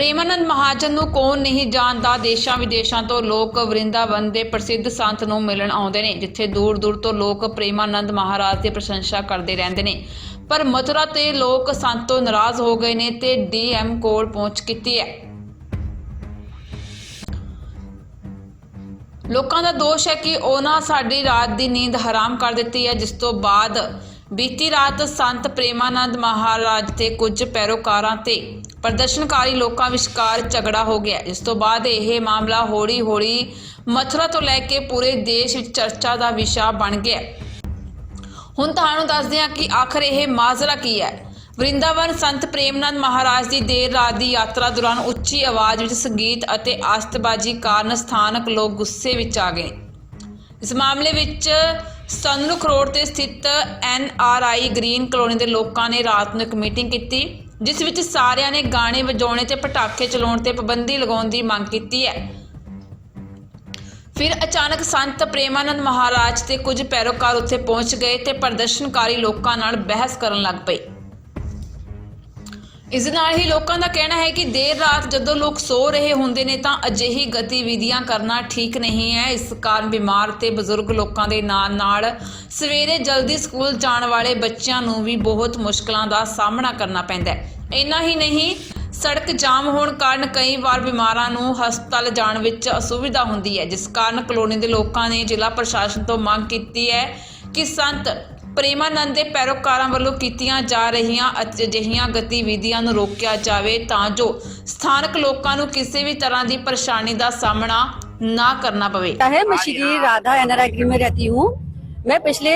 ਪ੍ਰੇਮਾਨੰਦ ਮਹਾਜਨ ਨੂੰ ਕੌਣ ਨਹੀਂ ਜਾਣਦਾ? ਦੇਸ਼ਾਂ ਵਿਦੇਸ਼ਾਂ ਤੋਂ ਲੋਕ ਵਰਿੰਦਾਵਨ ਦੇ ਪ੍ਰਸਿੱਧ ਸੰਤ ਨੂੰ ਮਿਲਣ ਆਉਂਦੇ ਨੇ, ਜਿੱਥੇ ਦੂਰ ਦੂਰ ਤੋਂ ਲੋਕ ਪ੍ਰੇਮਾਨੰਦ ਮਹਾਰਾਜ ਦੀ ਪ੍ਰਸ਼ੰਸਾ ਕਰਦੇ ਰਹਿੰਦੇ ਨੇ। ਪਰ ਮਥੁਰਾ ਤੇ ਲੋਕ ਸੰਤ ਤੋਂ ਨਾਰਾਜ਼ ਹੋ ਗਏ ਨੇ ਤੇ ਡੀਐਮ ਕੋਲ ਪਹੁੰਚ ਕੀਤੀ ਹੈ। ਲੋਕਾਂ ਦਾ ਦੋਸ਼ ਹੈ ਕਿ ਉਹਨਾਂ ਸਾਡੀ ਰਾਤ ਦੀ ਨੀਂਦ ਹਰਾਮ ਕਰ ਦਿੱਤੀ ਹੈ, ਜਿਸ ਤੋਂ ਬਾਅਦ ਬੀਤੀ ਰਾਤ ਸੰਤ ਪ੍ਰੇਮਾਨੰਦ ਮਹਾਰਾਜ ਤੇ ਕੁਝ ਪੈਰੋਕਾਰਾਂ ਤੇ ਪ੍ਰਦਰਸ਼ਨਕਾਰੀ ਲੋਕਾਂ ਵਿਚਕਾਰ ਝਗੜਾ ਹੋ ਗਿਆ, ਜਿਸ ਤੋਂ ਬਾਅਦ ਇਹ ਮਾਮਲਾ ਹੌਲੀ-ਹੌਲੀ ਮਥੁਰਾ ਤੋਂ ਲੈ ਕੇ ਪੂਰੇ ਦੇਸ਼ ਵਿੱਚ ਚਰਚਾ ਦਾ ਵਿਸ਼ਾ ਬਣ ਗਿਆ। ਹੁਣ ਤੁਹਾਨੂੰ ਦੱਸਦੇ ਹਾਂ ਕਿ ਆਖਰ ਇਹ ਮਾਜ਼ਰਾ ਕੀ ਹੈ। ਵਰਿੰਦਾਵਨ ਸੰਤ ਪ੍ਰੇਮਨੰਦ ਮਹਾਰਾਜ ਦੀ ਦੇਰ ਰਾਤ ਦੀ ਯਾਤਰਾ ਦੌਰਾਨ ਉੱਚੀ ਆਵਾਜ਼ ਵਿੱਚ ਸੰਗੀਤ ਅਤੇ ਆਸਤਬਾਜ਼ੀ ਕਾਰਨ ਸਥਾਨਕ ਲੋਕ ਗੁੱਸੇ ਵਿੱਚ ਆ ਗਏ। ਇਸ ਮਾਮਲੇ ਵਿੱਚ ਸਨਰੁਖ ਰੋਡ ਤੇ ਸਥਿਤ N R I green colony ਦੇ ਲੋਕਾਂ ਨੇ ਰਾਤ ਨੂੰ ਇੱਕ ਮੀਟਿੰਗ ਕੀਤੀ, ਜਿਸ ਵਿੱਚ ਸਾਰਿਆਂ ਨੇ ਗਾਣੇ ਵਜਾਉਣੇ ਤੇ ਪਟਾਕੇ ਚਲਾਉਣ ਤੇ ਪਾਬੰਦੀ ਲਗਾਉਣ ਦੀ ਮੰਗ ਕੀਤੀ ਹੈ। ਫਿਰ ਅਚਾਨਕ ਸੰਤ ਪ੍ਰੇਮਾਨੰਦ ਮਹਾਰਾਜ ਤੇ ਕੁਝ ਪੈਰੋਕਾਰ ਉੱਥੇ ਪਹੁੰਚ ਗਏ ਤੇ ਪ੍ਰਦਰਸ਼ਨਕਾਰੀ ਲੋਕਾਂ ਨਾਲ ਬਹਿਸ ਕਰਨ ਲੱਗ ਪਏ। ਇਸ ਦੇ ਨਾਲ ਹੀ ਲੋਕਾਂ ਦਾ ਕਹਿਣਾ ਹੈ ਕਿ ਦੇਰ ਰਾਤ ਜਦੋਂ ਲੋਕ ਸੋ ਰਹੇ ਹੁੰਦੇ ਨੇ ਤਾਂ ਅਜਿਹੀ ਗਤੀਵਿਧੀਆਂ ਕਰਨਾ ਠੀਕ ਨਹੀਂ ਹੈ। ਇਸ ਕਾਰਨ ਬਿਮਾਰ ਤੇ ਬਜ਼ੁਰਗ ਲੋਕਾਂ ਦੇ ਨਾਲ ਨਾਲ ਸਵੇਰੇ ਜਲਦੀ ਸਕੂਲ ਜਾਣ ਵਾਲੇ ਬੱਚਿਆਂ ਨੂੰ ਵੀ ਬਹੁਤ ਮੁਸ਼ਕਲਾਂ ਦਾ ਸਾਹਮਣਾ ਕਰਨਾ ਪੈਂਦਾ ਹੈ। ਇੰਨਾ ਹੀ ਨਹੀਂ, ਸੜਕ ਜਾਮ ਹੋਣ ਕਾਰਨ ਕਈ ਵਾਰ ਬਿਮਾਰਾਂ ਨੂੰ ਹਸਪਤਾਲ ਜਾਣ ਵਿੱਚ ਅਸੁਵਿਧਾ ਹੁੰਦੀ ਹੈ, ਜਿਸ ਕਾਰਨ ਕਲੋਨੀ ਦੇ ਲੋਕਾਂ ਨੇ ਜ਼ਿਲ੍ਹਾ ਪ੍ਰਸ਼ਾਸਨ ਤੋਂ ਮੰਗ ਕੀਤੀ ਹੈ ਕਿ ਸੰਤ ਪ੍ਰੇਮਾਨੰਦ ਦੇ ਪੈਰੋਕਾਰਾਂ ਵੱਲੋਂ ਕੀਤੀਆਂ ਜਾ ਰਹੀਆਂ ਅਜਿਹੀਆਂ ਗਤੀਵਿਧੀਆਂ ਨੂੰ ਰੋਕਿਆ ਜਾਵੇ ਤਾਂ ਜੋ ਸਥਾਨਕ ਲੋਕਾਂ ਨੂੰ ਕਿਸੇ ਵੀ ਤਰ੍ਹਾਂ ਦੀ ਪਰੇਸ਼ਾਨੀ ਦਾ ਸਾਹਮਣਾ ਨਾ ਕਰਨਾ ਪਵੇ है मैं श्री राधा एनआरआई में रहती हूँ मैं पिछले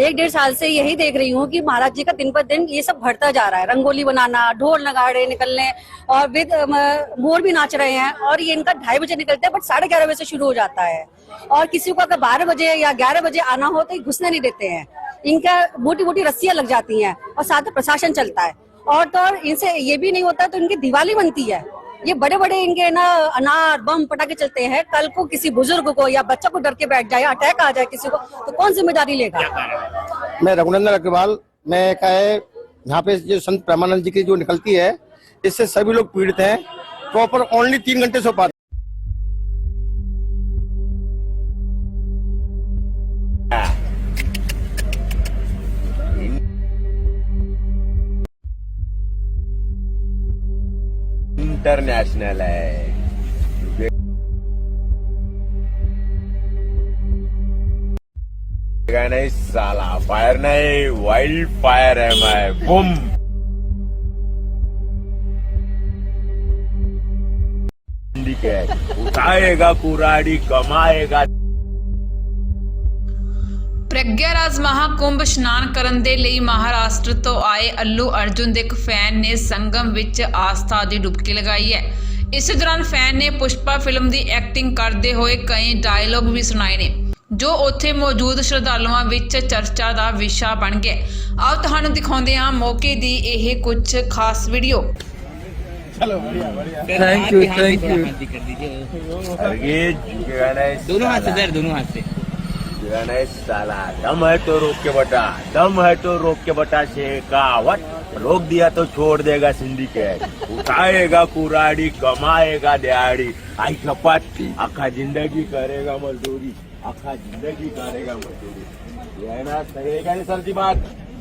एक डेढ़ साल से यही देख रही हूँ कि महाराज जी का दिन पर दिन ये सब बढ़ता जा रहा है रंगोली बनाना ढोल नगाड़े निकलने और विद अम, मोर भी नाच रहे हैं और ये इनका ढाई बजे निकलते हैं बट साढ़े ग्यारह बजे से शुरू हो जाता है और किसी को अगर बारह बजे या ग्यारह बजे आना हो तो ये घुसने नहीं देते हैं इनका मोटी मोटी रस्सियाँ लग जाती हैं और साथ में प्रशासन चलता है। और तो और इनसे ये भी नहीं होता तो इनकी दिवाली बनती है। ये बड़े बड़े इनके ना अनार बम पटाखे चलते हैं। कल को किसी बुज़ुर्ग को या बच्चा को डर के बैठ जाए अटैक आ जाए किसी को तो कौन ज़िम्मेदारी लेगा? मैं रघुनंदन अग्रवाल मैं क्या है यहाँ पे जो संत प्रेमानंद जी की जो निकलती है इससे सभी लोग पीड़ित हैं। प्रॉपर ओनली तीन घंटे सो इंटरनेशनल है। नहीं साला फायर नहीं वाइल्ड फायर है मैं बुम उठाएगा कुराड़ी कमाएगा। ਪ੍ਰਗਿਆ ਰਾਜ ਮਹਾਕੁੰਭ ਇਸ਼ਨਾਨ ਕਰਨ ਦੇ ਲਈ ਮਹਾਰਾਸ਼ਟਰ ਤੋਂ ਆਏ ਅੱਲੂ ਅਰਜੁਨ ਦੇ ਇੱਕ ਫੈਨ ਨੇ ਸੰਗਮ ਵਿੱਚ ਆਸਥਾ ਦੀ ਡੁਬਕੀ ਲਗਾਈ ਹੈ ਇਸੇ ਦੌਰਾਨ ਫੈਨ ਨੇ ਪੁਸ਼ਪਾ ਫਿਲਮ ਦੀ ਐਕਟਿੰਗ ਕਰਦੇ ਹੋਏ ਕਈ ਡਾਇਲੌਗ ਵੀ ਸੁਣਾਏ ਨੇ ਜੋ ਉੱਥੇ ਮੌਜੂਦ ਸ਼ਰਧਾਲੂਆਂ ਵਿੱਚ ਚਰਚਾ ਦਾ ਵਿਸ਼ਾ ਬਣ ਗਿਆ ਆਓ ਤੁਹਾਨੂੰ ਦਿਖਾਉਂਦੇ ਹਾਂ ਮੌਕੇ ਦੀ ਇਹ ਕੁਝ ਖਾਸ video thank you thank you अरे झुकेगा नहीं दोनों हाथ से साला। दर दोनों हाथ से झुकेगा नहीं साला दम है तो रोक के बटा दम है तो रोक के बटा शेखावत रोक दिया तो छोड़ देगा सिंडिकेट उठाएगा कुराड़ी कमाएगा दिहाड़ी। आई कपाट आखा ज़िंदगी करेगा मजदूरी आखा ज़िंदगी करेगा मजदूरी। ये ना सही है नहीं सर जी बात?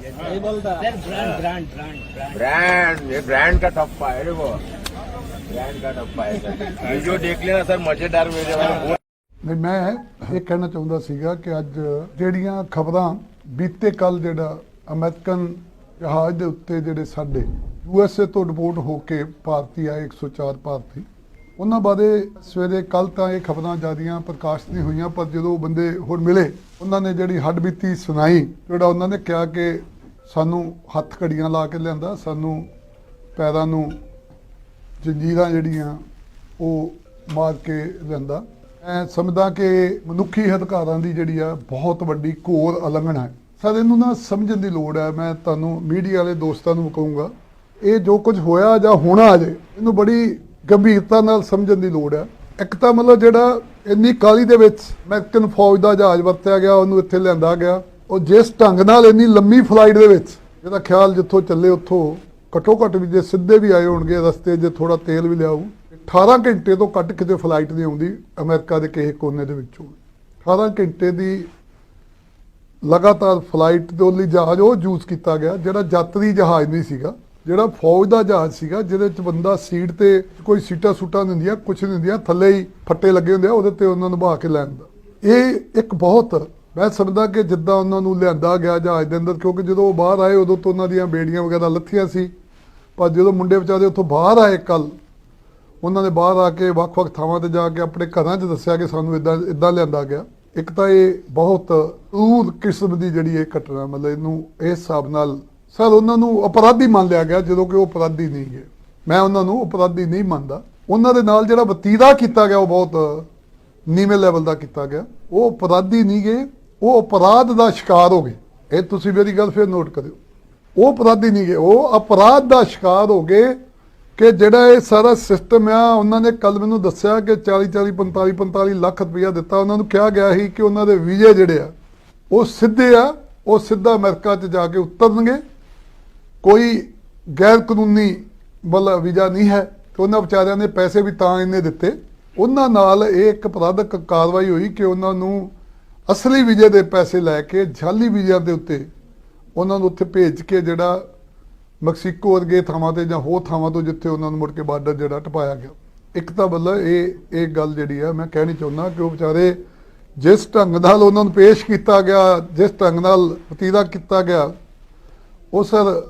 Sir brand brand brand brand brand ये ब्रांड का ठप्पा है देखो। ब्रांड का ठप्पा है सर वीडियो देख लेना सर मज़ेदार मेरे ਨਹੀਂ, ਮੈਂ ਇਹ ਕਹਿਣਾ ਚਾਹੁੰਦਾ ਸੀਗਾ ਕਿ ਅੱਜ ਜਿਹੜੀਆਂ ਖਬਰਾਂ ਬੀਤੇ ਕੱਲ ਜਿਹੜਾ ਅਮਰੀਕਨ ਜਹਾਜ਼ ਦੇ ਉੱਤੇ ਜਿਹੜੇ ਸਾਡੇ ਯੂਐਸਏ ਤੋਂ ਰਿਪੋਰਟ ਹੋ ਕੇ ਭਾਰਤੀ ਆਏ 104 ਭਾਰਤੀ, ਉਹਨਾਂ ਬਾਰੇ ਸਵੇਰੇ ਕੱਲ ਤਾਂ ਇਹ ਖਬਰਾਂ ਜਿਆਦੀਆਂ ਪ੍ਰਕਾਸ਼ਿਤ ਨਹੀਂ ਹੋਈਆਂ, ਪਰ ਜਦੋਂ ਬੰਦੇ ਹੋਰ ਮਿਲੇ, ਉਹਨਾਂ ਨੇ ਜਿਹੜੀ ਹੱਡਬੀਤੀ ਸੁਣਾਈ, ਜਿਹੜਾ ਉਹਨਾਂ ਨੇ ਕਿਹਾ ਕਿ ਸਾਨੂੰ ਹੱਥ ਘੜੀਆਂ ਲਾ ਕੇ ਲਿਆਂਦਾ, ਸਾਨੂੰ ਪੈਰਾਂ ਨੂੰ ਜੰਜੀਰਾਂ ਜਿਹੜੀਆਂ ਉਹ ਮਾਰ ਕੇ ਲਿਆਂਦਾ। ਮੈਂ ਸਮਝਦਾ ਕਿ ਮਨੁੱਖੀ ਅਧਿਕਾਰਾਂ ਦੀ ਜਿਹੜੀ ਆ ਬਹੁਤ ਵੱਡੀ ਘੋਰ ਉਲੰਘਣਾ ਹੈ। ਸਰ, ਇਹਨੂੰ ਨਾ ਸਮਝਣ ਦੀ ਲੋੜ ਹੈ। ਮੈਂ ਤੁਹਾਨੂੰ ਮੀਡੀਆ ਵਾਲੇ ਦੋਸਤਾਂ ਨੂੰ ਕਹੂੰਗਾ, ਇਹ ਜੋ ਕੁਝ ਹੋਇਆ ਜਾਂ ਹੋਣਾ ਅਜੇ, ਇਹਨੂੰ ਬੜੀ ਗੰਭੀਰਤਾ ਨਾਲ ਸਮਝਣ ਦੀ ਲੋੜ ਹੈ। ਇੱਕ ਤਾਂ ਮਤਲਬ ਜਿਹੜਾ ਇੰਨੀ ਕਾਲੀ ਦੇ ਵਿੱਚ ਅਮਰੀਕਨ ਫੌਜ ਦਾ ਜਹਾਜ਼ ਵਰਤਿਆ ਗਿਆ, ਉਹਨੂੰ ਇੱਥੇ ਲਿਆਂਦਾ ਗਿਆ, ਉਹ ਜਿਸ ਢੰਗ ਨਾਲ ਇੰਨੀ ਲੰਮੀ ਫਲਾਈਟ ਦੇ ਵਿੱਚ, ਇਹਦਾ ਖਿਆਲ ਜਿੱਥੋਂ ਚੱਲੇ ਉੱਥੋਂ ਘੱਟੋ ਘੱਟ ਵੀ ਜੇ ਸਿੱਧੇ ਵੀ ਆਏ ਹੋਣਗੇ ਰਸਤੇ, ਜੇ ਥੋੜਾ ਤੇਲ ਵੀ ਲਿਆਊ 18 ਘੰਟੇ ਤੋਂ ਘੱਟ ਕਿਤੇ ਫਲਾਈਟ ਨਹੀਂ ਆਉਂਦੀ ਅਮਰੀਕਾ ਦੇ ਕਿਸੇ ਕੋਨੇ ਦੇ ਵਿੱਚੋਂ। 18 ਘੰਟੇ ਦੀ ਲਗਾਤਾਰ ਫਲਾਈਟ ਦੇ ਲਈ ਜਹਾਜ਼ ਉਹ ਯੂਜ਼ ਕੀਤਾ ਗਿਆ ਜਿਹੜਾ ਯਾਤਰੀ ਜਹਾਜ਼ ਨਹੀਂ ਸੀਗਾ, ਜਿਹੜਾ ਫੌਜ ਦਾ ਜਹਾਜ਼ ਸੀਗਾ, ਜਿਹਦੇ ਚ ਬੰਦਾ ਸੀਟ ਤੇ ਕੋਈ ਸੀਟਾਂ ਸੂਟਾਂ ਨਹੀਂ ਹੁੰਦੀਆਂ, ਕੁਛ ਨਹੀਂ ਹੁੰਦੀਆਂ, ਥੱਲੇ ਹੀ ਫੱਟੇ ਲੱਗੇ ਹੁੰਦੇ ਆ, ਉਹਦੇ ਤੇ ਉਹਨਾਂ ਨੂੰ ਬਹਾ ਕੇ ਲੈਣ ਦਾ ਇਹ ਇੱਕ ਬਹੁਤ, ਮੈਂ ਸਮਝਦਾ ਕਿ ਜਿੱਦਾਂ ਉਹਨਾਂ ਨੂੰ ਲਿਆਂਦਾ ਗਿਆ ਜਹਾਜ਼ ਦੇ ਅੰਦਰ, ਕਿਉਂਕਿ ਜਦੋਂ ਉਹ ਬਾਹਰ ਆਏ, ਉਦੋਂ ਤੋਂ ਉਹਨਾਂ ਦੀਆਂ ਬੇੜੀਆਂ ਵਗੈਰਾ ਲੱਥੀਆਂ ਸੀ, ਪਰ ਜਦੋਂ ਮੁੰਡੇ ਵਿਚਾਰੇ ਉੱਥੋਂ ਬਾਹਰ ਆਏ ਕੱਲ ਉਹਨਾਂ ਨੇ ਬਾਹਰ ਆ ਕੇ ਵੱਖ-ਵੱਖ ਥਾਵਾਂ ਤੇ ਜਾ ਕੇ ਆਪਣੇ ਘਰਾਂ 'ਚ ਦੱਸਿਆ ਕਿ ਸਾਨੂੰ ਇਦਾਂ ਇਦਾਂ ਲਿਆਂਦਾ ਗਿਆ। ਇੱਕ ਤਾਂ ਇਹ ਬਹੁਤ ਰੂਲ ਕਿਸਮ ਦੀ ਜਿਹੜੀ ਇਹ ਘਟਨਾ, ਮਤਲਬ ਇਹਨੂੰ ਇਸ ਹਿਸਾਬ ਨਾਲ ਸਰ ਉਹਨਾਂ ਨੂੰ ਅਪਰਾਧੀ ਮੰਨ ਲਿਆ ਗਿਆ, ਜਦੋਂ ਕਿ ਉਹ ਅਪਰਾਧੀ ਨਹੀਂ ਗਏ ਮੈਂ ਉਹਨਾਂ ਨੂੰ ਅਪਰਾਧੀ ਨਹੀਂ ਮੰਨਦਾ। ਉਹਨਾਂ ਦੇ ਨਾਲ ਜਿਹੜਾ ਵਤੀਰਾ ਕੀਤਾ ਗਿਆ, ਉਹ ਬਹੁਤ ਨੀਵੇਂ ਲੈਵਲ ਦਾ ਕੀਤਾ ਗਿਆ। ਉਹ ਅਪਰਾਧੀ ਨਹੀਂ ਗਏ, ਉਹ ਅਪਰਾਧ ਦਾ ਸ਼ਿਕਾਰ ਹੋ ਗਏ। ਇਹ ਤੁਸੀਂ ਮੇਰੀ ਗੱਲ ਫਿਰ ਨੋਟ ਕਰਿਓ। ਉਹ ਅਪਰਾਧੀ ਨਹੀਂ ਗਏ, ਉਹ ਅਪਰਾਧ ਦਾ ਸ਼ਿਕਾਰ ਹੋ ਗਏ ਕਿ ਜਿਹੜਾ ਇਹ ਸਾਰਾ ਸਿਸਟਮ ਆ, ਉਹਨਾਂ ਨੇ ਕੱਲ ਮੈਨੂੰ ਦੱਸਿਆ ਕਿ 40 40 45 45 ਲੱਖ ਰੁਪਇਆ ਦਿੱਤਾ। ਉਹਨਾਂ ਨੂੰ ਕਿਹਾ ਗਿਆ ਸੀ ਕਿ ਉਹਨਾਂ ਦੇ ਵੀਜ਼ੇ ਜਿਹੜੇ ਆ, ਉਹ ਸਿੱਧੇ ਆ, ਉਹ ਸਿੱਧਾ ਅਮਰੀਕਾ 'ਚ ਜਾ ਕੇ ਉਤਰਨਗੇ। ਕੋਈ ਗੈਰ ਕਾਨੂੰਨੀ ਵਾਲਾ ਵੀਜ਼ਾ ਨਹੀਂ ਹੈ, ਤੇ ਉਹਨਾਂ ਵਿਚਾਰਿਆਂ ਨੇ ਪੈਸੇ ਵੀ ਤਾਂ ਇੰਨੇ ਦਿੱਤੇ। ਉਹਨਾਂ ਨਾਲ ਇਹ ਇੱਕ ਅਪਰਾਧਕ ਕਾਰਵਾਈ ਹੋਈ ਕਿ ਉਹਨਾਂ ਨੂੰ ਅਸਲੀ ਵੀਜ਼ੇ ਦੇ ਪੈਸੇ ਲੈ ਕੇ ਜਾਲੀ ਵੀਜ਼ਿਆਂ ਦੇ ਉੱਤੇ ਉਹਨਾਂ ਨੂੰ ਉੱਥੇ ਭੇਜ ਕੇ ਜਿਹੜਾ ਮੈਕਸੀਕੋ ਵਰਗੇ ਥਾਵਾਂ ਤੇ ਜਾਂ ਹੋਰ ਥਾਵਾਂ ਤੋਂ ਜਿੱਥੇ ਉਹਨਾਂ ਨੂੰ ਮੁੜ ਕੇ ਬਾਰਡਰ ਜਿਹੜਾ ਟਪਾਇਆ ਗਿਆ। ਇੱਕ ਤਾਂ ਮਤਲਬ ਇਹ ਇਹ ਗੱਲ ਜਿਹੜੀ ਆ, ਮੈਂ ਕਹਿਣੀ ਚਾਹੁੰਦਾ ਕਿ ਉਹ ਵਿਚਾਰੇ ਜਿਸ ਢੰਗ ਨਾਲ ਉਹਨਾਂ ਨੂੰ ਪੇਸ਼ ਕੀਤਾ ਗਿਆ, ਜਿਸ ਢੰਗ ਨਾਲ ਵਤੀਰਾ ਕੀਤਾ ਗਿਆ, ਉਹ ਸਰ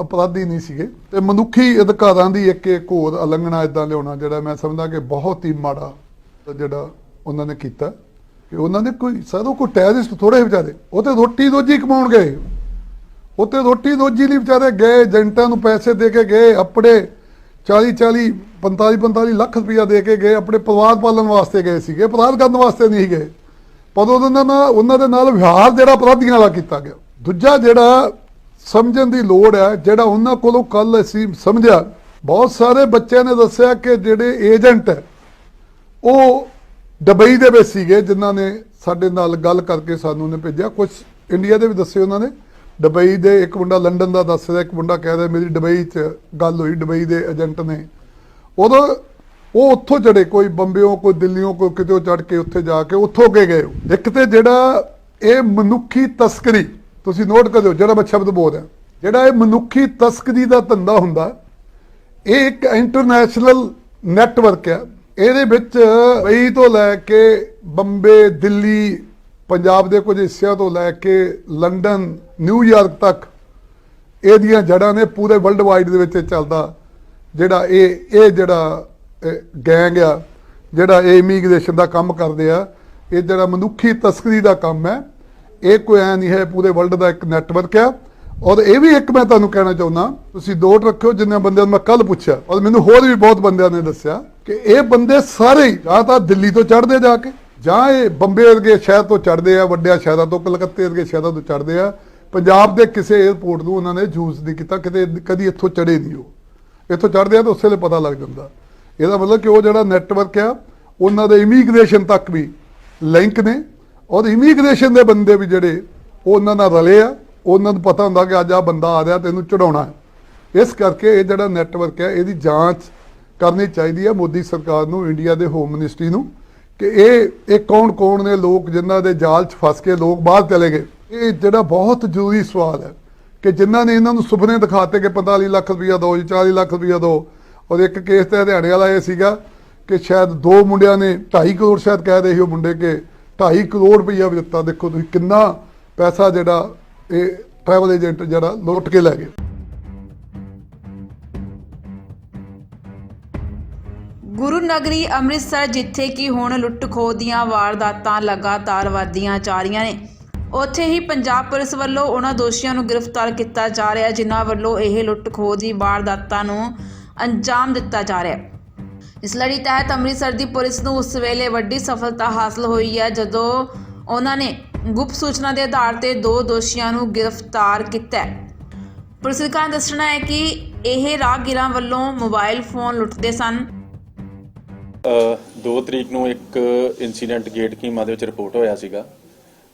ਅਪਰਾਧੀ ਨਹੀਂ ਸੀਗੇ। ਤੇ ਮਨੁੱਖੀ ਅਧਿਕਾਰਾਂ ਦੀ ਇੱਕ ਇੱਕ ਹੋਰ ਉਲੰਘਣਾ ਇਦਾਂ ਲਿਆਉਣਾ ਜਿਹੜਾ ਮੈਂ ਸਮਝਦਾ ਕਿ ਬਹੁਤ ਹੀ ਮਾੜਾ ਜਿਹੜਾ ਉਹਨਾਂ ਨੇ ਕੀਤਾ। ਕਿ ਉਹਨਾਂ ਨੇ ਕੋਈ, ਸਰ ਉਹ ਕੋਈ ਟੈਰਰਿਸਟ ਥੋੜੇ ਵਿਚਾਰੇ, ਉਹ ਤੇ ਰੋਟੀ ਰੋਜੀ ਕਮਾਉਣ ਗਏ। ਉੱਤੇ ਰੋਟੀ ਰੋਜੀ ਲਈ ਵਿਚਾਰੇ ਗਏ, ਏਜੰਟਾਂ ਨੂੰ ਪੈਸੇ ਦੇ ਕੇ ਗਏ, ਆਪਣੇ 40 40 45 45 ਲੱਖ ਰੁਪਇਆ ਦੇ ਕੇ ਗਏ, ਆਪਣੇ ਪਰਿਵਾਰ ਪਾਲਣ ਵਾਸਤੇ ਗਏ ਸੀਗੇ ਅਪਰਾਧ ਕਰਨ ਵਾਸਤੇ ਨਹੀਂ ਗਏ। ਪਰ ਉਹਨਾਂ ਨਾਲ ਉਹਨਾਂ ਦੇ ਨਾਲ ਵਿਹਾਰ ਜਿਹੜਾ ਅਪਰਾਧੀਆਂ ਵਾਲਾ ਕੀਤਾ ਗਿਆ। ਦੂਜਾ ਜਿਹੜਾ ਸਮਝਣ ਦੀ ਲੋੜ ਹੈ, ਜਿਹੜਾ ਉਹਨਾਂ ਕੋਲੋਂ ਕੱਲ ਅਸੀਂ ਸਮਝਿਆ, ਬਹੁਤ ਸਾਰੇ ਬੱਚਿਆਂ ਨੇ ਦੱਸਿਆ ਕਿ ਜਿਹੜੇ ਏਜੰਟ ਹੈ, ਉਹ ਦੁਬਈ ਦੇ ਵਿੱਚ ਸੀਗੇ, ਜਿਨ੍ਹਾਂ ਨੇ ਸਾਡੇ ਨਾਲ ਗੱਲ ਕਰਕੇ ਸਾਨੂੰ ਨੇ ਭੇਜਿਆ। ਕੁਝ ਇੰਡੀਆ ਦੇ ਵੀ ਦੱਸੇ ਉਹਨਾਂ ਨੇ। ਦੁਬਈ ਦੇ ਇੱਕ ਮੁੰਡਾ ਲੰਡਨ ਦਾ ਦੱਸ ਰਿਹਾ, ਇੱਕ ਮੁੰਡਾ ਕਹਿ ਰਿਹਾ ਮੇਰੀ ਦੁਬਈ 'ਚ ਗੱਲ ਹੋਈ, ਦੁਬਈ ਦੇ ਏਜੰਟ ਨੇ ਉਦੋਂ ਉਹ ਉੱਥੋਂ ਚੜੇ ਕੋਈ ਬੰਬਿਓਂ, ਕੋਈ ਦਿੱਲੀੋਂ ਕੋਈ ਕਿਤੇ ਚੜ ਕੇ ਉੱਥੇ ਜਾ ਕੇ ਉੱਥੋਂ ਕੇ ਗਏ ਉਹ। ਇੱਕ ਤੇ ਜਿਹੜਾ ਇਹ ਮਨੁੱਖੀ ਤਸਕਰੀ, ਤੁਸੀਂ ਨੋਟ ਕਰਿਓ ਜਿਹੜਾ ਮੈਂ ਸ਼ਬਦ ਬੋਲ ਰਿਹਾ, ਜਿਹੜਾ ਇਹ ਮਨੁੱਖੀ ਤਸਕਰੀ ਦਾ ਧੰਦਾ ਹੁੰਦਾ, ਇਹ ਇੱਕ ਇੰਟਰਨੈਸ਼ਨਲ ਨੈਟਵਰਕ ਹੈ ਇਹਦੇ ਵਿੱਚ ਵਈ ਤੋਂ ਲੈ ਕੇ ਬੰਬੇ, ਦਿੱਲੀ, ਪੰਜਾਬ ਦੇ ਕੁਝ ਹਿੱਸਿਆਂ ਤੋਂ ਲੈ ਕੇ ਲੰਡਨ ਨਿਊਯਾਰਕ ਤੱਕ ਇਹਦੀਆਂ ਜੜਾਂ ਨੇ ਪੂਰੇ ਵਰਲਡ ਵਾਈਡ ਦੇ ਵਿੱਚ ਚੱਲਦਾ। ਜਿਹੜਾ ਇਹ ਇਹ ਜਿਹੜਾ ਗੈਂਗ ਆ, ਜਿਹੜਾ ਇਹ ਇਮੀਗ੍ਰੇਸ਼ਨ ਦਾ ਕੰਮ ਕਰਦੇ ਆ, ਇਹ ਜਿਹੜਾ ਮਨੁੱਖੀ ਤਸਕਰੀ ਦਾ ਕੰਮ ਹੈ, ਇਹ ਕੋਈ ਐ ਨਹੀਂ ਹੈ ਪੂਰੇ ਵਰਲਡ ਦਾ ਇੱਕ ਨੈਟਵਰਕ ਆ। ਔਰ ਇਹ ਵੀ ਇੱਕ ਮੈਂ ਤੁਹਾਨੂੰ ਕਹਿਣਾ ਚਾਹੁੰਦਾ, ਤੁਸੀਂ ਨੋਟ ਰੱਖਿਓ, ਜਿੰਨੇ ਬੰਦਿਆਂ ਨੂੰ ਮੈਂ ਕੱਲ ਪੁੱਛਿਆ, ਔਰ ਮੈਨੂੰ ਹੋਰ ਵੀ ਬਹੁਤ ਬੰਦਿਆਂ ਨੇ ਦੱਸਿਆ ਕਿ ਇਹ ਬੰਦੇ ਸਾਰੇ ਜਾਂ ਤਾਂ ਦਿੱਲੀ ਤੋਂ ਚੜ੍ਹਦੇ ਜਾ ਕੇ, ਜਾਂ ਇਹ ਬੰਬੇ ਵਰਗੇ ਸ਼ਹਿਰ ਤੋਂ ਚੜ੍ਹਦੇ ਆ, ਵੱਡਿਆਂ ਸ਼ਹਿਰਾਂ ਤੋਂ, ਕਲਕੱਤੇ ਵਰਗੇ ਸ਼ਹਿਰਾਂ ਤੋਂ ਚੜ੍ਹਦੇ ਆ ਪੰਜਾਬ ਦੇ ਕਿਸੇ 에ਅਰਪੋਰਟ ਨੂੰ ਉਹਨਾਂ ਨੇ ਯੂਜ਼ ਨਹੀਂ ਕੀਤਾ, ਕਿਤੇ ਕਦੀ ਇੱਥੋਂ ਚੜੇ ਨਹੀਂ ਉਹ। ਇੱਥੋਂ ਚੜ੍ਹਦੇ ਆ ਤਾਂ ਉਸੇ ਲਈ ਪਤਾ ਲੱਗ ਜਾਂਦਾ। ਇਹਦਾ ਮਤਲਬ ਕਿ ਉਹ ਜਿਹੜਾ ਨੈਟਵਰਕ ਆ, ਉਹਨਾਂ ਦੇ ਇਮੀਗ੍ਰੇਸ਼ਨ ਤੱਕ ਵੀ ਲਿੰਕ ਨੇ। ਔਰ ਇਮੀਗ੍ਰੇਸ਼ਨ ਦੇ ਬੰਦੇ ਵੀ ਜਿਹੜੇ, ਉਹ ਉਹਨਾਂ ਨਾਲ ਰਲੇ ਆ। ਉਹਨਾਂ ਨੂੰ ਪਤਾ ਹੁੰਦਾ ਕਿ ਅੱਜ ਆ ਬੰਦਾ ਆ ਰਿਹਾ ਤੈਨੂੰ ਚੜਾਉਣਾ ਇਸ ਕਰਕੇ ਇਹ ਜਿਹੜਾ ਨੈਟਵਰਕ ਹੈ, ਇਹਦੀ ਜਾਂਚ ਕਰਨੀ ਚਾਹੀਦੀ ਹੈ ਮੋਦੀ ਸਰਕਾਰ ਨੂੰ, ਇੰਡੀਆ ਦੇ ਹੋਮ ਮਿਨਿਸਟਰੀ ਨੂੰ, ਕਿ ਇਹ ਇਹ ਕੌਣ ਕੌਣ ਨੇ ਲੋਕ ਜਿਨ੍ਹਾਂ ਦੇ ਜਾਲ 'ਚ ਫਸ ਕੇ ਲੋਕ ਬਾਹਰ ਚਲੇ ਗਏ। ਇਹ ਜਿਹੜਾ ਬਹੁਤ ਜ਼ਰੂਰੀ ਸਵਾਲ ਹੈ ਕਿ ਜਿਨ੍ਹਾਂ ਨੇ ਇਹਨਾਂ ਨੂੰ ਸੁਪਨੇ ਦਿਖਾਤੇ ਕਿ 45 ਲੱਖ ਰੁਪਇਆ ਦਿਓ ਜੀ 40 ਲੱਖ ਰੁਪਇਆ ਦਿਓ ਔਰ ਇੱਕ ਕੇਸ ਤੇ ਹਰਿਆਣੇ ਵਾਲਾ ਇਹ ਸੀਗਾ ਕਿ ਸ਼ਾਇਦ ਦੋ ਮੁੰਡਿਆਂ ਨੇ 2.5 ਕਰੋੜ ਸ਼ਾਇਦ ਕਹਿ ਰਹੇ ਸੀ ਉਹ ਮੁੰਡੇ ਕਿ 2.5 ਕਰੋੜ ਰੁਪਇਆ ਵੀ ਦਿੱਤਾ। ਦੇਖੋ ਤੁਸੀਂ ਕਿੰਨਾ ਪੈਸਾ ਜਿਹੜਾ ਇਹ ਟਰੈਵਲ ਏਜੰਟ ਜਿਹੜਾ ਲੁੱਟ ਕੇ ਲੈ ਗਏ। ਗੁਰੂ ਨਗਰੀ ਅੰਮ੍ਰਿਤਸਰ ਜਿੱਥੇ ਕਿ ਹੁਣ ਲੁੱਟ ਖੋਹ ਦੀਆਂ ਵਾਰਦਾਤਾਂ ਲਗਾਤਾਰ ਵਧਦੀਆਂ ਜਾ ਰਹੀਆਂ ਨੇ ਉੱਥੇ ਹੀ ਪੰਜਾਬ ਪੁਲਿਸ ਵੱਲੋਂ ਉਹਨਾਂ ਦੋਸ਼ੀਆਂ ਨੂੰ ਗ੍ਰਿਫਤਾਰ ਕੀਤਾ ਜਾ ਰਿਹਾ ਜਿਨ੍ਹਾਂ ਵੱਲੋਂ ਇਹ ਲੁੱਟ ਖੋਹ ਦੀ ਵਾਰਦਾਤਾਂ ਨੂੰ ਅੰਜਾਮ ਦਿੱਤਾ ਜਾ ਰਿਹਾ ਹੈ। ਇਸ ਲੜੀ ਤਹਿਤ ਅੰਮ੍ਰਿਤਸਰ ਦੀ ਪੁਲਿਸ ਨੂੰ ਉਸ ਵੇਲੇ ਵੱਡੀ ਸਫਲਤਾ ਹਾਸਲ ਹੋਈ ਹੈ ਜਦੋਂ ਉਹਨਾਂ ਨੇ ਗੁਪਤ ਸੂਚਨਾ ਦੇ ਆਧਾਰ ਤੇ ਦੋ ਦੋਸ਼ੀਆਂ ਨੂੰ ਗ੍ਰਿਫਤਾਰ ਕੀਤਾ ਪੁਲਿਸ ਅਧਿਕਾਰੀ ਦਾ ਦੱਸਣਾ ਹੈ ਕਿ ਇਹ ਰਾਹਗੀਰਾਂ ਵੱਲੋਂ ਮੋਬਾਈਲ ਫੋਨ ਲੁੱਟਦੇ ਸਨ। ਅ, ਦੋ ਤਰੀਕ ਨੂੰ ਇੱਕ ਇਨਸੀਡੈਂਟ ਗੇਟ ਕੀਮਾ ਦੇ ਵਿੱਚ ਰਿਪੋਰਟ ਹੋਇਆ ਸੀਗਾ।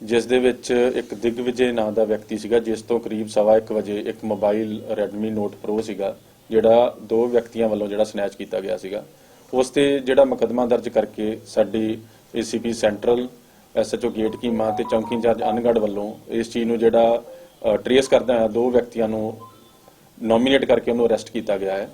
ਜਿਸ ਦੇ ਵਿੱਚ ਇੱਕ ਦਿਗਵਿਜੇ ਨਾਂ ਦਾ ਵਿਅਕਤੀ ਸੀਗਾ, ਜਿਸ ਤੋਂ ਕਰੀਬ ਸਵਾ ਇੱਕ ਵਜੇ ਇੱਕ ਮੋਬਾਈਲ Redmi Note Pro ਸੀਗਾ, ਜਿਹੜਾ ਦੋ ਵਿਅਕਤੀਆਂ ਵੱਲੋਂ ਜਿਹੜਾ ਸਨੈਚ ਕੀਤਾ ਗਿਆ ਸੀਗਾ। ਉਸ ਤੇ ਜਿਹੜਾ ਮੁਕੱਦਮਾ ਦਰਜ ਕਰਕੇ ਸਾਡੀ ACP ਸੈਂਟਰਲ ਐਸਐਚਓ ਗੇਟ ਕੀਮਾ ਤੇ ਚੌਂਕੀ ਇੰਚਾਰਜ ਅਨਗੜ ਵੱਲੋਂ ਇਸ ਚੀਜ਼ ਨੂੰ ਜਿਹੜਾ ਟਰੇਸ ਕਰਦਾ ਹੋਇਆ ਦੋ ਵਿਅਕਤੀਆਂ ਨੂੰ ਨੋਮੀਨੇਟ ਕਰਕੇ ਉਹਨੂੰ ਅਰੈਸਟ ਕੀਤਾ ਗਿਆ ਹੈ।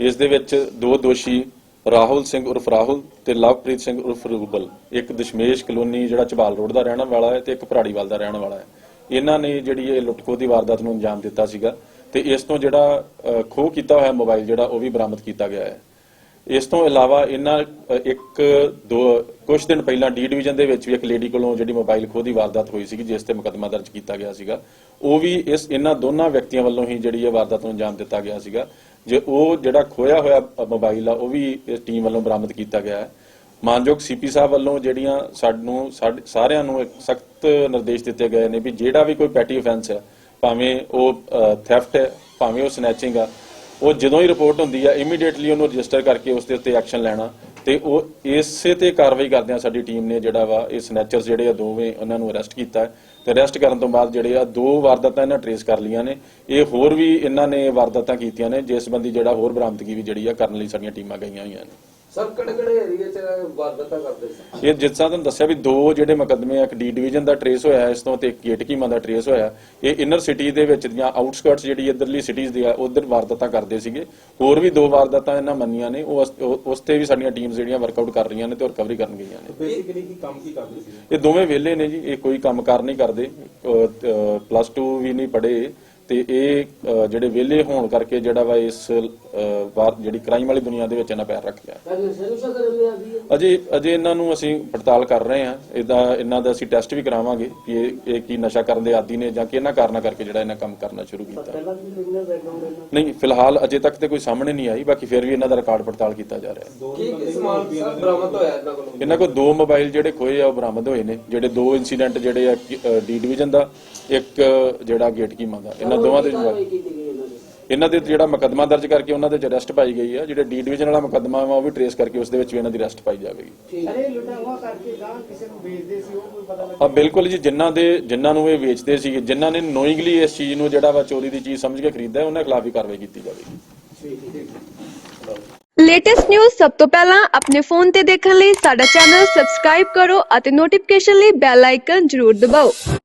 ਇਸ ਦੇ ਵਿੱਚ ਦੋ ਦੋਸ਼ੀ ਰਾਹੁਲ ਸਿੰਘ ਉਰਫ ਰਾਹੁਲ ਤੇ ਲਵਪ੍ਰੀਤ ਸਿੰਘ ਉਰਫ ਰੂਬਲ। ਇੱਕ ਦਸ਼ਮੇਸ਼ ਕਲੋਨੀ ਜਿਹੜਾ ਚਬਾਲ ਰੋਡ ਦਾ ਰਹਿਣ ਵਾਲਾ ਹੈ ਤੇ ਇੱਕ ਭਰਾੜੀਵਾਲ ਦਾ ਰਹਿਣ ਵਾਲਾ ਹੈ। ਇਹਨਾਂ ਨੇ ਜਿਹੜੀ ਇਹ ਲੁੱਟਖੋ ਦੀ ਵਾਰਦਾਤ ਨੂੰ ਅੰਜਾਮ ਦਿੱਤਾ ਸੀਗਾ ਤੇ ਇਸ ਤੋਂ ਜਿਹੜਾ ਖੋਹ ਕੀਤਾ ਹੋਇਆ ਮੋਬਾਈਲ ਜਿਹੜਾ ਉਹ ਵੀ ਬਰਾਮਦ ਕੀਤਾ ਗਿਆ ਹੈ। ਇਸ ਤੋਂ ਇਲਾਵਾ ਇਹਨਾਂ ਇੱਕ, ਦੋ ਕੁਝ ਦਿਨ ਪਹਿਲਾਂ ਡੀ ਡਿਵੀਜ਼ਨ ਦੇ ਵਿੱਚ ਵੀ ਇੱਕ ਲੇਡੀ ਕੋਲੋਂ ਜਿਹੜੀ ਮੋਬਾਈਲ ਖੋਹ ਦੀ ਵਾਰਦਾਤ ਹੋਈ ਸੀਗੀ, ਜਿਸ ਤੇ ਮੁਕੱਦਮਾ ਦਰਜ ਕੀਤਾ ਗਿਆ ਸੀਗਾ। ਉਹ ਵੀ ਇਸ, ਇਹਨਾਂ ਦੋਨਾਂ ਵਿਅਕਤੀਆਂ ਵੱਲੋਂ ਹੀ ਜਿਹੜੀ ਇਹ ਵਾਰਦਾਤ ਨੂੰ ਅੰਜਾਮ ਦਿੱਤਾ ਗਿਆ ਸੀਗਾ। ਜੇ ਉਹ ਜਿਹੜਾ ਖੋਇਆ ਹੋਇਆ ਮੋਬਾਈਲ ਆ, ਉਹ ਵੀ ਇਸ ਟੀਮ ਵੱਲੋਂ ਬਰਾਮਦ ਕੀਤਾ ਗਿਆ ਹੈ। ਮਾਨਯੋਗ ਸੀਪੀ ਸਾਹਿਬ ਵੱਲੋਂ ਜਿਹੜੀਆਂ ਸਾਨੂੰ ਸਾਰਿਆਂ ਨੂੰ ਇੱਕ ਸਖਤ ਨਿਰਦੇਸ਼ ਦਿੱਤੇ ਗਏ ਨੇ ਵੀ ਜਿਹੜਾ ਵੀ ਕੋਈ ਪੈਟੀ ਅਫੈਂਸ ਹੈ, ਭਾਵੇਂ ਉਹ ਥੈਫਟ ਹੈ, ਭਾਵੇਂ ਉਹ ਸਨੈਚਿੰਗ ਆ, ਉਹ ਜਦੋਂ ਹੀ ਰਿਪੋਰਟ ਹੁੰਦੀ ਆ ਇਮੀਡੀਏਟਲੀ ਉਹਨੂੰ ਰਜਿਸਟਰ ਕਰਕੇ ਉਸ ਦੇ ਉੱਤੇ ਐਕਸ਼ਨ ਲੈਣਾ। ਤੇ ਉਹ ਇਸੇ ਤੇ ਕਾਰਵਾਈ ਕਰਦਿਆਂ ਸਾਡੀ ਟੀਮ ਨੇ ਜਿਹੜਾ ਵਾ, ਇਹ ਸਨੈਚਰਸ ਜਿਹੜੇ ਆ ਦੋਵੇਂ ਉਹਨਾਂ ਨੂੰ ਅਰੈਸਟ ਕੀਤਾ ਤੇ ਅਰੈਸਟ ਕਰਨ ਤੋਂ ਬਾਅਦ ਜਿਹੜੇ ਆ, ਦੋ ਵਾਰਦਾਤਾਂ ਇਹਨਾਂ ਟਰੇਸ ਕਰ ਲਈਆਂ ਨੇ। ਇਹ ਹੋਰ ਵੀ ਇਹਨਾਂ ਨੇ ਵਾਰਦਾਤਾਂ ਕੀਤੀਆਂ ਨੇ, ਜਿਸ ਸੰਬੰਧੀ ਜਿਹੜਾ ਹੋਰ ਬਰਾਮਦਗੀ ਵੀ ਜਿਹੜੀ ਆ ਕਰਨ ਲਈ ਸਾਡੀਆਂ ਟੀਮਾਂ ਗਈਆਂ ਹੋਈਆਂ ਨੇ। ਸਰ ਕਿਹੜੇ ਕਿਹੜੇ ਏਰੀਆ ਚ ਵਾਰਦਾਤਾਂ ਕਰਦੇ ਸੀ। ਇਹ ਜਿਸ ਤਰ੍ਹਾਂ ਤੁਹਾਨੂੰ ਦੱਸਿਆ ਵੀ ਦੋ ਜਿਹੜੇ ਮੁਕੱਦਮੇ ਆ ਇੱਕ ਡੀ ਡਿਵੀਜ਼ਨ ਦਾ ਟਰੇਸ ਹੋਇਆ ਇਸ ਤੋਂ ਤੇ ਇੱਕ ਗੇਟ ਕੀਮਾ ਦਾ ਟਰੇਸ ਹੋਇਆ। ਇਹ ਇਨਰ ਸਿਟੀ ਦੇ ਵਿੱਚ ਦੀਆਂ ਆਊਟਸਕਰਟਸ ਜਿਹੜੀ ਇਧਰਲੀ ਸਿਟੀਜ਼ ਦੀ ਆ ਉਧਰ ਵਾਰਦਾਤਾਂ ਕਰਦੇ ਸੀਗੇ। ਹੋਰ ਵੀ ਦੋ ਵਾਰਦਾਤਾਂ ਇਹਨਾਂ ਮੰਨੀਆਂ ਨੇ ਉਹ ਉਸ- ਉਹ- ਉਸ ਤੇ ਵੀ ਸਾਡੀਆਂ ਟੀਮਸ ਜਿਹੜੀਆਂ ਵਰਕਆਊਟ ਕਰ ਰਹੀਆਂ ਨੇ ਤੇ ਰਿਕਵਰੀ ਕਰਨ ਗਈਆਂ ਨੇ। ਬੇਸਿਕਲੀ ਕੀ ਕੰਮ ਕੀ ਕਰਦੇ ਸੀ? ਇਹ ਦੋਵੇਂ ਵਿਹਲੇ ਨੇ ਜੀ ਇਹ ਕੋਈ ਕੰਮਕਾਰ ਨਹੀਂ ਕਰਦੇ। ਪਲੱਸ 2 ਵੀ ਨਹੀਂ ਪੜ੍ਹੇ। ਤੇ ਇਹ ਜਿਹੜੇ ਵਿਹਲੇ ਹੋਣ ਕਰਕੇ ਜਿਹੜਾ ਵਾ ਇਸ ਜਿਹੜੀ ਕ੍ਰਾਈਮ ਵਾਲੀ ਦੁਨੀਆ ਦੇ ਵਿੱਚ ਇਹਨਾਂ ਪੈਰ ਰੱਖ ਲਿਆ ਅਜੇ ਅਜੇ ਇਹਨਾਂ ਨੂੰ ਅਸੀਂ ਪੜਤਾਲ ਕਰ ਰਹੇ ਹਾਂ। ਇਹਦਾ ਇਹਨਾਂ ਦਾ ਅਸੀਂ ਟੈਸਟ ਵੀ ਕਰਾਵਾਂਗੇ ਕਿ ਇਹ ਇਹ ਕੀ ਨਸ਼ਾ ਕਰਨ ਦੇ ਆਦੀ ਨੇ ਜਾਂ ਕਿਹਨਾਂ ਕਾਰਨਾਂ ਕਰਕੇ ਜਿਹੜਾ ਇਹਨਾਂ ਕੰਮ ਕਰਨਾ ਸ਼ੁਰੂ ਕੀਤਾ। ਨਹੀਂ ਫਿਲਹਾਲ ਅਜੇ ਤੱਕ ਤੇ ਕੋਈ ਸਾਹਮਣੇ ਨਹੀਂ ਆਈ ਬਾਕੀ ਫਿਰ ਵੀ ਇਹਨਾਂ ਦਾ ਰਿਕਾਰਡ ਪੜਤਾਲ ਕੀਤਾ ਜਾ ਰਿਹਾ ਹੈ। ਕੀ ਕੀ ਸਮਾਨ ਸਰ ਬਰਾਮਦ ਹੋਇਆ ਇਹਨਾਂ ਕੋਲੋਂ? ਇਹਨਾਂ ਕੋਲ ਦੋ ਮੋਬਾਈਲ ਜਿਹੜੇ ਖੋਏ ਆ ਉਹ ਬਰਾਮਦ ਹੋਏ ਨੇ। ਜਿਹੜੇ ਦੋ ਇਨਸੀਡੈਂਟ ਜਿਹੜੇ ਆ ਡੀ ਡਿਵੀਜ਼ਨ ਦਾ ਇੱਕ ਜਿਹੜਾ ਗੇਟ ਕੀਮਾ ਦਾ ਇਹਨਾਂ ਦੋਵਾਂ ਦੇ ਜਵਾਬ ਇਹਨਾਂ ਦੇ ਜਿਹੜਾ ਮੁਕੱਦਮਾ ਦਰਜ ਕਰਕੇ ਉਹਨਾਂ ਦੇ ਚ ਅਰੈਸਟ ਪਾਈ ਗਈ ਆ ਜਿਹੜੇ ਡੀ ਡਿਵੀਜ਼ਨ ਵਾਲਾ ਮੁਕੱਦਮਾ ਵਾ ਉਹ ਵੀ ਟਰੇਸ ਕਰਕੇ ਉਸ ਦੇ ਵਿੱਚ ਵੀ ਇਹਨਾਂ ਦੀ ਅਰੈਸਟ ਪਾਈ ਜਾਵੇਗੀ। ਹਾਂ ਬਿਲਕੁਲ ਜੀ ਜਿਨ੍ਹਾਂ ਦੇ ਜਿਨ੍ਹਾਂ ਨੂੰ ਇਹ ਵੇਚਦੇ ਸੀ ਜਿਨ੍ਹਾਂ ਨੇ ਨੋਇੰਗਲੀ ਇਸ ਚੀਜ਼ ਨੂੰ ਜਿਹੜਾ ਵਾ ਚੋਰੀ ਦੀ ਚੀਜ਼ ਸਮਝ ਕੇ ਖਰੀਦਦਾ ਹੈ, ਉਹਨਾਂ ਖਿਲਾਫ ਵੀ ਕਾਰਵਾਈ ਕੀਤੀ ਜਾਵੇਗੀ। ਲੇਟੈਸਟ ਨਿਊਜ਼ ਸਭ ਤੋਂ ਪਹਿਲਾਂ ਆਪਣੇ ਫੋਨ ਤੇ ਦੇਖਣ ਲਈ ਸਾਡਾ ਚੈਨਲ ਸਬਸਕ੍ਰਾਈਬ ਕਰੋ ਅਤੇ ਨੋਟੀਫਿਕੇਸ਼ਨ ਲਈ ਬੈਲ ਆਈਕਨ ਜ਼ਰੂਰ ਦਬਾਓ।